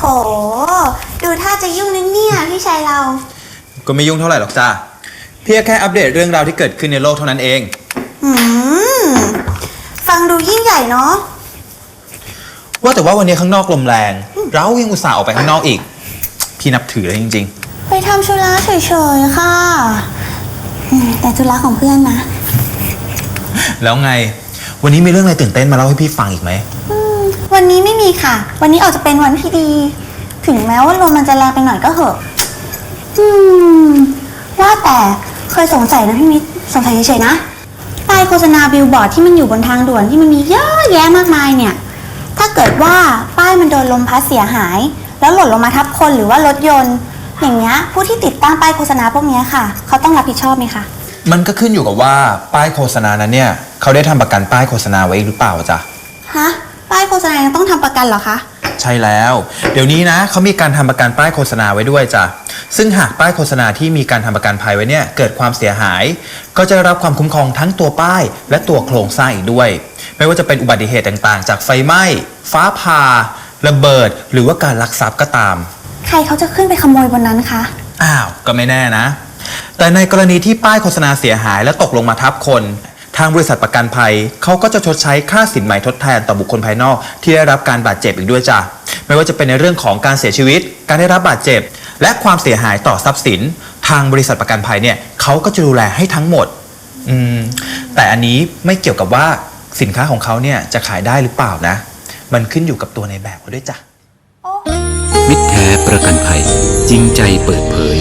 โห ดูท่าจะยุ่งนะเนี่ยพี่ชายเรา ก็ไม่ยุ่งเท่าไหร่หรอกจ้าเพียงแค่อัปเดตเรื่องราวที่เกิดขึ้นในโลกเท่านั้นเอง อืม ฟังดูยิ่งใหญ่เนาะ ว่าแต่ว่าวันนี้ข้างนอกลมแรง เรายังอุตส่าห์ออกไปข้างนอกอีก พี่นับถือเลยจริง ไปทำธุระเฉยๆค่ะอืมแต่ธุระของเพื่อนนะ ๆ แล้วไง วันนี้มีเรื่องอะไรตื่นเต้นมาเล่าให้พี่ฟังอีกไหม อืม วันนี้ไม่มีค่ะ วันนี้ออกจะเป็นวันที่ดี ถึงแม้ว่าลมมันจะแรงไปหน่อยก็เหอะ อืม ว่าแต่เคยสงสัยนะพี่มิตรสงสัยเฉยๆนะป้ายโฆษณาบิลบอร์ดที่มันอยู่บนทางด่วนที่มันมีเยอะแยะมากมายเนี่ย ถ้าเกิดว่าป้ายมันโดนลมพัดเสียหาย แล้วหล่นลงมาทับคนหรือว่ารถยนต์ อย่างเงี้ยผู้ที่ติดตั้งป้ายโฆษณาพวกเนี้ยค่ะ เขาต้องรับผิดชอบไหมคะมันก็ขึ้นอยู่กับว่าป้ายโฆษณานั้นเนี่ย เขาได้ทำประกันป้ายโฆษณาไว้หรือเปล่าจ๊ะฮะ ป้ายโฆษณายังต้องทำประกันเหรอคะ ใช่แล้ว เดี๋ยวนี้นะเขามีการทำประกันป้ายโฆษณาไว้ด้วยจ้ะซึ่งหากป้ายโฆษณาที่มีการทำประกันภัยไว้เนี่ยเกิดความเสียหาย ก็จะได้รับความคุ้มครองทั้งตัวป้าย และตัวโครงสร้างอีกด้วย ไม่ว่าจะเป็นอุบัติเหตุต่างๆ จากไฟไหม้ ฟ้าผ่าระเบิด หรือว่าการลักทรัพย์ก็ตาม ใครเขาจะขึ้นไปขโมยบนนั้นคะ อ้าว ก็ไม่แน่นะ แต่ในกรณีที่ป้ายโฆษณาเสียหายและตกลงมาทับคนทางบริษัทประกันภัยเขาก็จะชดใช้ค่าสินไหมทดแทนต่อบุคคลภายนอก ที่ได้รับการบาดเจ็บอีกด้วยจ้ะไม่ว่าจะเป็นในเรื่องของการเสียชีวิต การได้รับบาดเจ็บ และความเสียหายต่อทรัพย์สิน ทางบริษัทประกันภัยเนี่ยเขาก็จะดูแลให้ทั้งหมดอืมแต่อันนี้ไม่เกี่ยวกับว่าสินค้าของเขาเนี่ยจะขายได้หรือเปล่านะ มันขึ้นอยู่กับตัวในแบบเขาด้วยจ้ะมิตรแท้ประกันภัยจริงใจเปิดเผย